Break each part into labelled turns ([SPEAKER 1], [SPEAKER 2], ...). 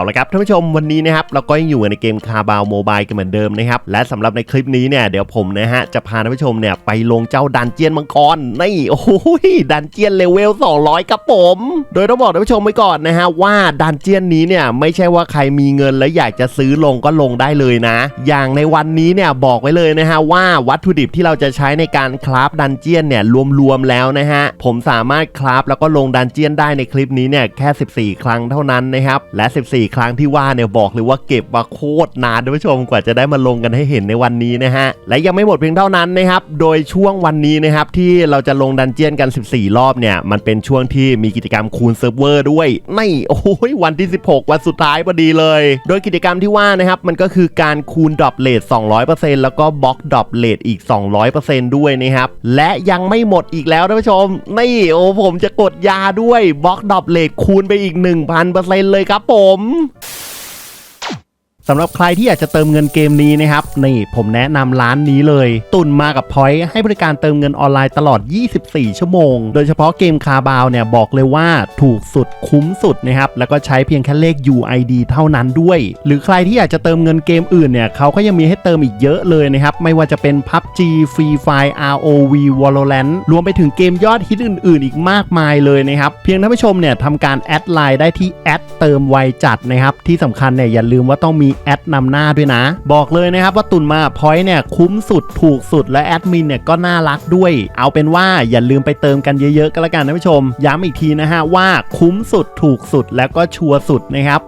[SPEAKER 1] เอาละครับท่านผู้ชมวันนี้นะครับเราก็ยังอยู่ในเกมคาบาวโมบายกันเหมือนเดิมนะครับและสำหรับในคลิปนี้เนี่ยเดี๋ยวผมนะฮะจะพาท่านผู้ชมเนี่ยไปลงเจ้าดันเจียนมังกรนี่โอ้โหดันเจียนเลเวล 200 ครับผม โดยต้องบอกท่านผู้ชมไว้ก่อนนะฮะว่าดันเจียนนี้เนี่ยไม่ใช่ว่าใครมีเงินแล้วอยากจะซื้อลงก็ลงได้เลยนะ อย่างในวันนี้เนี่ยบอกไว้เลยนะฮะว่าวัตถุดิบที่เราจะใช้ในการคราฟดันเจียนเนี่ยรวมๆแล้วนะฮะผมสามารถคราฟแล้วก็ลงดันเจียนได้ในคลิปนี้เนี่ยแค่ 14 ครั้งเท่านั้นนะครับและ 14ครั้งที่ว่าเนี่ยบอกเลยว่าเก็บมาโคตรนานท่านผู้ชมกว่าจะได้มาลงกันให้เห็นในวันนี้นะฮะและยังไม่หมดเพียงเท่านั้นนะครับโดยช่วงวันนี้นะครับที่เราจะลงดันเจียนกัน 14 รอบเนี่ยมันเป็นช่วงที่มีกิจกรรมคูณเซิร์ฟเวอร์ด้วยนี่โอ้โหวันที่ 16 วันสุดท้ายพอดีเลย โดยกิจกรรมที่ว่านะครับมันก็คือการคูณดรอปเลท200%แล้วก็บล็อกดรอปเลทอีก 200%ด้วยนะครับและยังไม่หมดอีกแล้วท่านผู้ชมนี่โอ้ผมจะกดยาด้วยบล็อกดรอปเลทคูณไปอีก 1,000%เลยครับผม home? สำหรับใครที่อยากจะเติมเงินเกมนี้นะครับนี่ผมแนะนำร้านนี้เลย ตุนมากับพอยต์ให้บริการเติมเงินออนไลน์ตลอด 24 ชั่วโมง โดยเฉพาะเกมคาบาวเนี่ยบอกเลยว่าถูกสุดคุ้มสุดนะครับแล้วก็ใช้เพียงแค่เลข UID เท่านั้นด้วย หรือใครที่อยากจะเติมเงินเกมอื่นเนี่ยเขาก็ยังมีให้เติมอีกเยอะเลยนะครับไม่ว่าจะเป็น PUBG Free Fire ROV Valorant รวมไปถึงเกมยอดฮิตอื่น ๆ อีกมากมายเลยนะครับเพียงท่านผู้ชมเนี่ยทำการแอดไลน์ได้ที่แอดเติมไวจัดนะครับที่สำคัญเนี่ยอย่าลืมว่าต้องมีแอดนำหน้าด้วยนะ บอกเลยนะครับว่าตุนมาพอยต์เนี่ยคุ้มสุดถูกสุดและแอดมินเนี่ยก็น่ารักด้วย เอาเป็นว่าอย่าลืมไปเติมกันเยอะๆก็แล้วกันท่านผู้ชม ย้ำอีกทีนะฮะว่าคุ้มสุดถูกสุดแล้วก็ชัวร์สุดนะครับ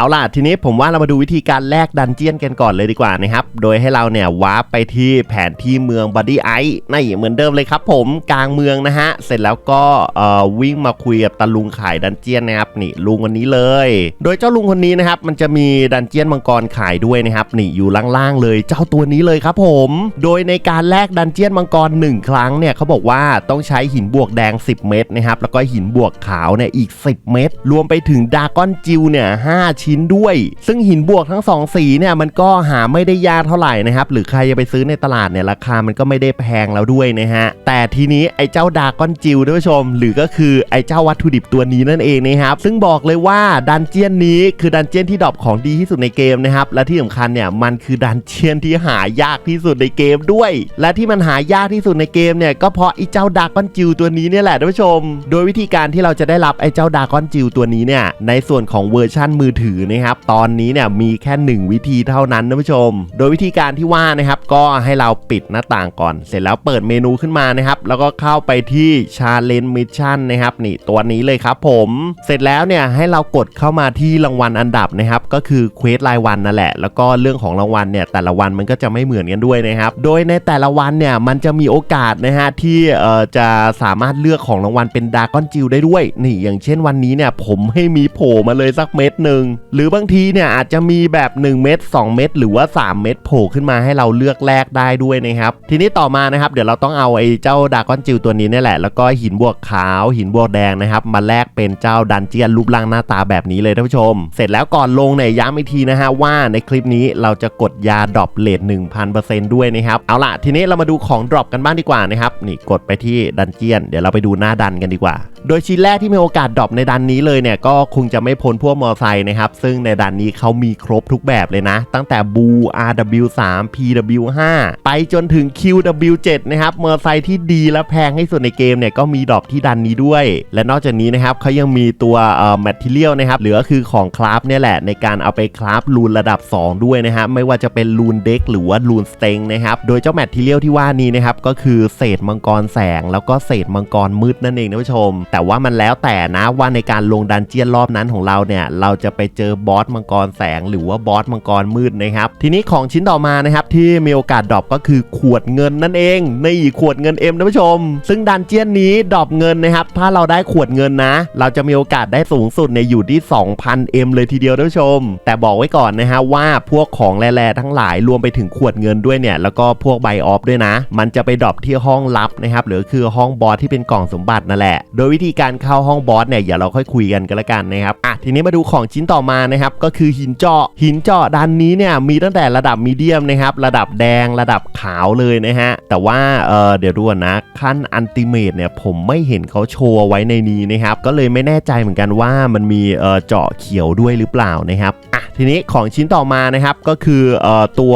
[SPEAKER 1] เอาล่ะทีนี้ผมว่าเรามาดูวิธีการแลกดันเจียนกันก่อนเลยดีกว่านะครับ โดยให้เราเนี่ยวาร์ปไปที่แผนที่เมืองบัดดี้ไอนี่เหมือนเดิมเลยครับผมกลางเมืองนะฮะ เสร็จแล้วก็เอ่อวิ่งมาคุยกับตาลุงขายดันเจียนนะครับนี่ลุงคนนี้เลย โดยเจ้าลุงคนนี้นะครับมันจะมีดันเจียนมังกรขายด้วยนะครับนี่อยู่ล่างๆเลยเจ้าตัวนี้เลยครับผม โดยในการแลกดันเจียนมังกร 1 ครั้งเนี่ยเขาบอกว่าต้องใช้หินบวกแดง 10 เม็ดนะครับแล้วก็หินบวกขาวเนี่ยอีก 10 เม็ดรวมไปถึงดากอนจิวเนี่ย5ชิ้นด้วย ซึ่งหินบวกทั้ง 2 สีเนี่ยมันก็หาไม่ได้ยากเท่าไหร่นะครับ หรือใครจะไปซื้อในตลาดเนี่ยราคามันก็ไม่ได้แพงแล้วด้วยนะฮะ แต่ทีนี้ไอ้เจ้าดากอนจิวท่านผู้ชม หรือก็คือไอ้เจ้าวัตถุดิบตัวนี้นั่นเองนะครับ ซึ่งบอกเลยว่าดันเจียนนี้คือดันเจียนที่ดรอปของดีที่สุดในเกมนะครับ และที่สำคัญเนี่ยมันคือดันเจียนที่หายากที่สุดในเกมด้วย และที่มันหายากที่สุดในเกมเนี่ยก็เพราะไอ้เจ้าดากอนจิวตัวนี้เนี่ยแหละท่านผู้ชม โดยวิธีการที่เราจะได้รับไอ้เจ้าดากอนจิวตัวนี้เนี่ยในส่วนของเวอร์ชั่นมือถือนะครับ ตอนนี้เนี่ยมีแค่หนึ่งวิธีเท่านั้นท่านผู้ชม โดยวิธีการที่ว่านะครับ ก็ให้เราปิดหน้าต่างก่อน เสร็จแล้วเปิดเมนูขึ้นมานะครับ แล้วก็เข้าไปที่ชาเลน g e Mission นะครับ นี่ตัวนี้เลยครับผม เสร็จแล้วเนี่ยให้เรากดเข้ามาที่รางวัลอันดับนะครับ ก็คือเควสรายวันนั่นแหละ แล้วก็เรื่องของรางวัลเนี่ยแต่ละวันมันก็จะไม่เหมือนกันด้วยนะครับ โดยในแต่ละวันเนี่ยมันจะมีโอกาสนะฮะที่เอ่อจะสามารถเลือกของรางวัลเป็นดาก้อนจิวได้ด้วย นี่อย่างเช่นวันนี้เนี่ยผมให้มีโผล่มาเลยสักเม็ดหนึ่ง หรือบางทีเนี่ยอาจจะมีแบบ 1 เม็ด2 เม็ดหรือว่า 3 เม็ดโผล่ขึ้นมาให้เราเลือกแลกได้ด้วยนะครับ ทีนี้ต่อมานะครับ เดี๋ยวเราต้องเอาไอ้เจ้าดากอนจิวตัวนี้นี่แหละ แล้วก็หินบวกขาว หินบวกแดงนะครับ มาแลกเป็นเจ้าดันเจียนรูปร่างหน้าตาแบบนี้เลยท่านผู้ชม เสร็จแล้วก่อนลงเนี่ยย้ำอีกทีนะฮะว่าในคลิปนี้เราจะกดยาดรอปเลท1,000%ด้วยนะครับ เอาล่ะทีนี้เรามาดูของดรอปกันบ้างดีกว่านะครับนี่กดไปที่ดันเจียน เดี๋ยวเราไปดูหน้าดันกันดีกว่า โดยชิ้นแรกที่มีโอกาสดรอปในดันนี้เลยเนี่ยก็คงจะไม่พ้นพวกมอไซค์นะครับ ซึ่งในดันนี้เขามีครบทุกแบบเลยนะ ตั้งแต่บู RW3 PW5 ไปจนถึง QW7 นะครับ มอไซค์ที่ดีและแพงที่สุดในเกมเนี่ยก็มีดรอปที่ดันนี้ด้วย และนอกจากนี้นะครับเขายังมีตัวเอ่อ material นะครับ เหรือคือของคราฟเนี่ยแหละในการเอาไปคราฟรูนระดับ 2 ด้วยนะฮะไม่ว่าจะเป็นรูนเด็กหรือว่ารูนสเต็งนะครับโดยเจ้า material ที่ว่านี้นะครับก็คือเศษมังกรแสงแล้วก็เศษมังกรมืดนั่นเองท่านผู้ชมแต่ว่ามันแล้วแต่นะว่าในการลงดันเจียนรอบนั้นของเราเนี่ย เราจะไปเจอบอสมังกรแสงหรือว่าบอสมังกรมืดนะครับ ทีนี้ของชิ้นต่อมานะครับที่มีโอกาสดรอปก็คือขวดเงินนั่นเองนี่ขวดเงินเอ็มท่านผู้ชม ซึ่งดันเจียนนี้ดรอปเงินนะครับ ถ้าเราได้ขวดเงินนะ เราจะมีโอกาสได้สูงสุดในอยู่ที่ 2,000 M เลยทีเดียวท่านผู้ชม แต่บอกไว้ก่อนนะฮะว่าพวกของแร่ๆทั้งหลายรวมไปถึงขวดเงินด้วยเนี่ย แล้วก็พวกไบออฟด้วยนะ มันจะไปดรอปที่ห้องลับนะครับหรือคือห้องบอสที่เป็นกล่องสมบัตินั่นแหละ โดยวิธีการเข้าห้องบอสเนี่ยอย่าเราค่อยคุยกันก็แล้วกันนะครับอะทีนี้มาดูของชิ้นต่อมานะครับก็คือหินเจาะหินเจาะด้านนี้เนี่ยมีตั้งแต่ระดับมีเดียมนะครับระดับแดงระดับขาวเลยนะฮะแต่ว่าเออเดี๋ยวดูก่อนนะขั้นอันติเมตเนี่ยผมไม่เห็นเขาโชว์ไว้ในนี้นะครับก็เลยไม่แน่ใจเหมือนกันว่ามันมีเออเจาะเขียวด้วยหรือเปล่านะครับะทีนี้ของชิ้นต่อมานะครับก็คือออตัว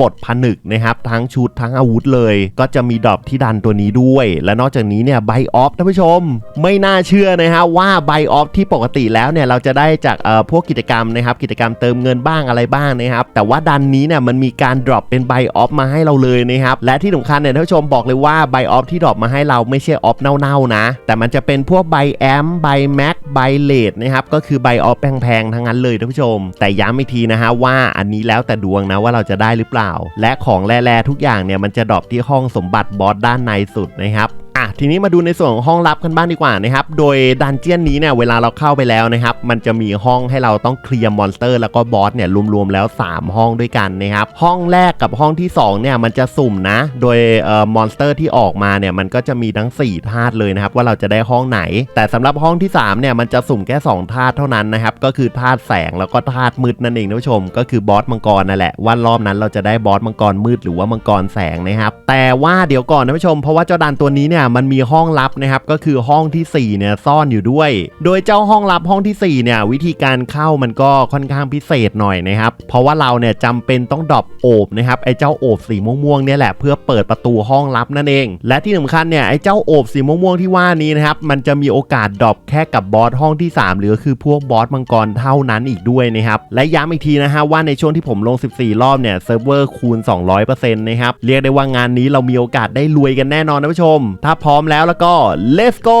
[SPEAKER 1] ปลดผนึกนะครับทั้งชุดทั้งอาวุธเลย ก็จะมีดรอปที่ดันตัวนี้ด้วย และนอกจากนี้เนี่ยไบออฟท่านผู้ชม ไม่น่าเชื่อนะฮะว่าไบออฟที่ปกติแล้วเนี่ยเราจะได้จากพวกกิจกรรมนะครับกิจกรรมเติมเงินบ้างอะไรบ้างนะครับแต่ว่าดันนี้เนี่ยมันมีการดรอปเป็นไบออฟมาให้เราเลยนะครับและที่สำคัญเนี่ยท่านผู้ชมบอกเลยว่าไบออฟที่ดรอปมาให้เราไม่ใช่ออฟเน่าๆนะ แต่มันจะเป็นพวกไบแอมไบแม็กไบเลดนะครับก็คือไบออฟแพงๆทั้งนั้นเลยท่านผู้ชมแแต่ย้ำอีกทีนะฮะว่าอันนี้แล้วแต่ดวงนะว่าเราจะได้หรือเปล่า และของแร่ๆทุกอย่างเนี่ยมันจะดรอปที่ห้องสมบัติบอสด้านในสุดนะครับ อะทีนี้มาดูในส่วนของห้องลับกันบ้างดีกว่านะครับโดยดันเจียนนี้เนี่ยเวลาเราเข้าไปแล้วนะครับมันจะมีห้องให้เราต้องเคลียร์มอนสเตอร์แล้วก็บอสเนี่ยรวมๆแล้ว 3 ห้องด้วยกันนะครับห้องแรกกับห้องที่2เนี่ยมันจะสุ่มนะ โดยเอ่อมอนสเตอร์ที่ออกมาเนี่ยมันก็จะมีทั้ง4ธาตุเลยนะครับว่าเราจะได้ห้องไหน แต่สำหรับห้องที่3เนี่ยมันจะสุ่มแค่2ธาตุเท่านั้นนะครับก็คือธาตุแสงแล้วก็ธาตุมืดนั่นเองท่านผู้ชม ก็คือบอสมังกรนั่นแหละว่ารอบนั้นเราจะได้บอสมังกรมืดหรือว่ามังกรแสงนะครับแต่ว่าเดี๋ยวก่อนท่านผู้ชมเพราะว่าเจ้าดันตัวนี้เนี่ยมันมีห้องลับนะครับก็คือห้องทีสี่4เนี่ยซ่อนอยู่ด้วย โดยเจ้าห้องลับห้องทีสี่4เนี่ยวิธีการเข้ามันก็ค่อนข้างพิเศษหน่อยนะครับเพราะว่าเราเนี่ยจำเป็นต้องดรอปโอบนะครับไอ้เจ้าโอบสีม่วงๆเนี่ยแหละเพื่อเปิดประตูห้องลับนั่นเอง และที่สำคัญเนี่ยไอ้เจ้าโอบสีม่วงๆที่ว่านี้นะครับมันจะมีโอกาสดรอปแค่กับบอสห้องที่ 3 หรือคือพวกบอสมังกรเท่านั้นอีกด้วยนะครับและย้ำอีกทีนะฮะว่าในช่วงที่ผมลง 14 รอบเนี่ยเซิร์ฟเวอร์คูณ 200%นะครับเรียกได้ว่างานนี้เรามีโอกาสได้รวยกันแน่นอนนะผู้ชม ถ้าพร้อมแล้วแล้วก็ let's go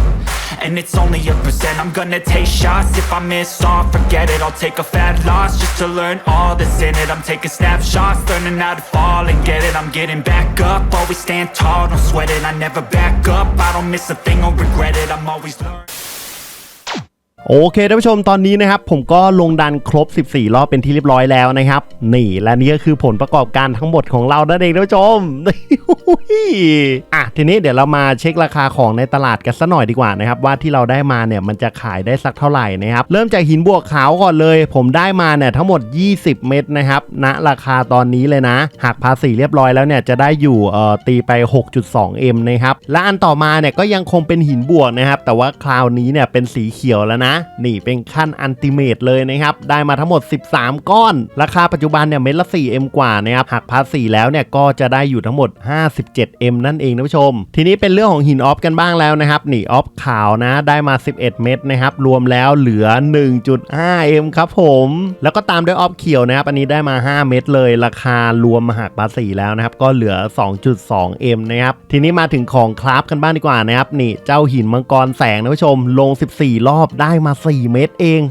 [SPEAKER 2] and it's only a percent. I'm gonna take shots. If I miss all Forget it, I'll take a fat loss Just to learn all that's in it. I'm taking snapshots, learning how to fall and get it. I'm getting back up, always stand tall, don't sweat it. I never back up, I don't miss a thing or regret it. I'm always learning
[SPEAKER 1] โอเคท่านผู้ชมตอนนี้นะครับผมก็ลงดันครบ 14 รอบเป็นที่เรียบร้อยแล้วนะครับนี่และนี่ก็คือผลประกอบการทั้งหมดของเรานั่นเองท่านผู้ชมอะทีนี้เดี๋ยวเรามาเช็คราคาของในตลาดกันสักหน่อยดีกว่านะครับว่าที่เราได้มาเนี่ยมันจะขายได้สักเท่าไหร่นะครับเริ่มจากหินบวกขาวก่อนเลย ผมได้มาเนี่ยทั้งหมด 20 เม็ดนะครับณราคาตอนนี้เลยนะหักภาษีเรียบร้อยแล้วเนี่ยจะได้อยู่เอ่อตีไป 6.2M นะครับและอันต่อมาเนี่ยก็ยังคงเป็นหินบวกนะครับแต่ว่าคราวนี้เนี่ยเป็นสีเขียวแล้วนะนี่เป็นขั้นอันติเมตเลยนะครับ ได้มาทั้งหมด 13 ก้อน ราคาปัจจุบันเนี่ยเม็ดละ 4M กว่านะครับ หักภาษีแล้วเนี่ยก็จะได้อยู่ทั้งหมด 57M นั่นเองนะผู้ชม ทีนี้เป็นเรื่องของหินออฟกันบ้างแล้วนะครับ นี่ออฟขาวนะได้มา 11 เม็ดนะครับ รวมแล้วเหลือ 1.5M ครับผม แล้วก็ตามด้วยออฟเขียวนะครับ อันนี้ได้มา 5 เม็ดเลย ราคารวมมาหักภาษีแล้วนะครับ ก็เหลือ 2.2M นะครับ ทีนี้มาถึงของคราฟกันบ้างดีกว่านะครับ นี่เจ้าหินมังกรแสงนะผู้ชม ลง 14 รอบได้มา 4 เม็ดเอง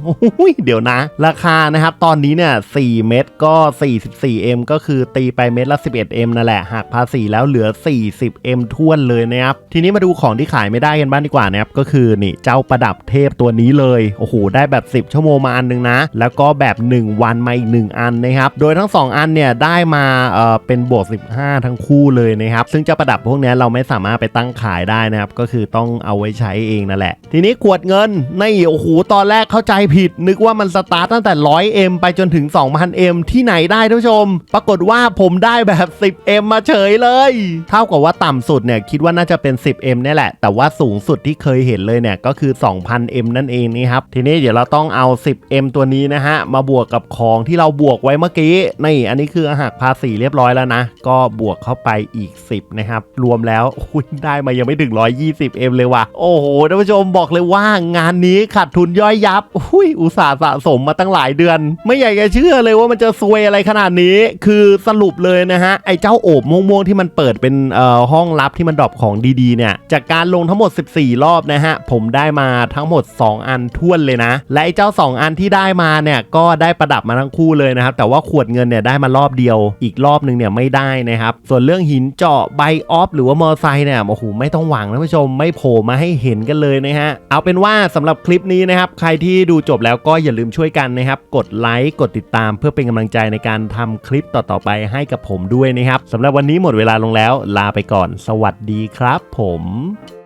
[SPEAKER 1] อเดี๋ยวนะ ราคานะครับ ตอนนี้เนี่ย 4 เม็ดก็ 44M ก็คือตีไปเม็ดละ 11M นั่นแหละ หักภาษีแล้วเหลือ 40M ท้วนเลยนะครับ ทีนี้มาดูของที่ขายไม่ได้กันบ้างดีกว่านะครับ ก็คือนี่เจ้าประดับเทพตัวนี้เลย โอ้โห ได้แบบ 10 ชั่วโมงมาอันหนึงนะ แล้วก็แบบ 1 วันมาอีก 1 อันนะครับ โดยทั้ง 2 อันเนี่ยได้มาเอ่อเป็นบวก 15 ทั้งคู่เลยนะครับ ซึ่งเจ้าประดับพวกนี้เราไม่สามารถไปตั้งขายได้นะครับ ก็คือต้องเอาไว้ใช้เองนั่นแหละ ทีนี้ขวดเงินนี่โอ้โหตอนแรกเข้าใจผิด นึกว่ามันสตาร์ตตั้งแต่ 100M ไปจนถึง 2,000M ที่ไหนได้ท่านผู้ชม ปรากฏว่าผมได้แบบ 10M มาเฉยเลย เท่ากับว่าต่ำสุดเนี่ยคิดว่าน่าจะเป็น 10M เนี่ยแหละ แต่ว่าสูงสุดที่เคยเห็นเลยเนี่ยก็คือ 2,000M นั่นเองนี่ครับ ทีนี้เดี๋ยวเราต้องเอา 10M ตัวนี้นะฮะ มาบวกกับของที่เราบวกไว้เมื่อกี้ นี่อันนี้คือหักภาษีเรียบร้อยแล้วนะ ก็บวกเข้าไปอีก 10 นะครับ รวมแล้วอุ๊ยได้มายังไม่ถึง 120M เลยว่ะ โอ้โหท่านผู้ชมบอกเลยว่างานนี้ขาดทุนย่อยยับอุ้ยอุตส่าห์สะสมมาตั้งหลายเดือน ไม่อยากจะเชื่อเลยว่ามันจะซวยอะไรขนาดนี้ คือสรุปเลยนะฮะ ไอ้เจ้าโอบม่วงๆที่มันเปิดเป็นเอ่อห้องลับที่มันดรอปของดีๆเนี่ยจากการลงทั้งหมด 14 รอบนะฮะ ผมได้มาทั้งหมด 2 อันท้วนเลยนะ และไอ้เจ้า 2 อันที่ได้มาเนี่ยก็ได้ประดับมาทั้งคู่เลยนะครับ แต่ว่าขวดเงินเนี่ยได้มารอบเดียว อีกรอบหนึงเนี่ยไม่ได้นะครับ ส่วนเรื่องหินเจาะใบออฟหรือว่ามอไซค์เนี่ยโอ้โหไม่ต้องหวังนะผู้ชมไม่โผล่มาให้เห็นกันเลยนะฮะเอาเป็นว่าสำหรับคลิปนี้นะครับ ใครที่ดูจบแล้วก็อย่าลืมช่วยกันนะครับ กดไลค์ กดติดตามเพื่อเป็นกำลังใจในการทำคลิปต่อๆไปให้กับผมด้วยนะครับสำหรับวันนี้หมดเวลาลงแล้ว ลาไปก่อน สวัสดีครับผม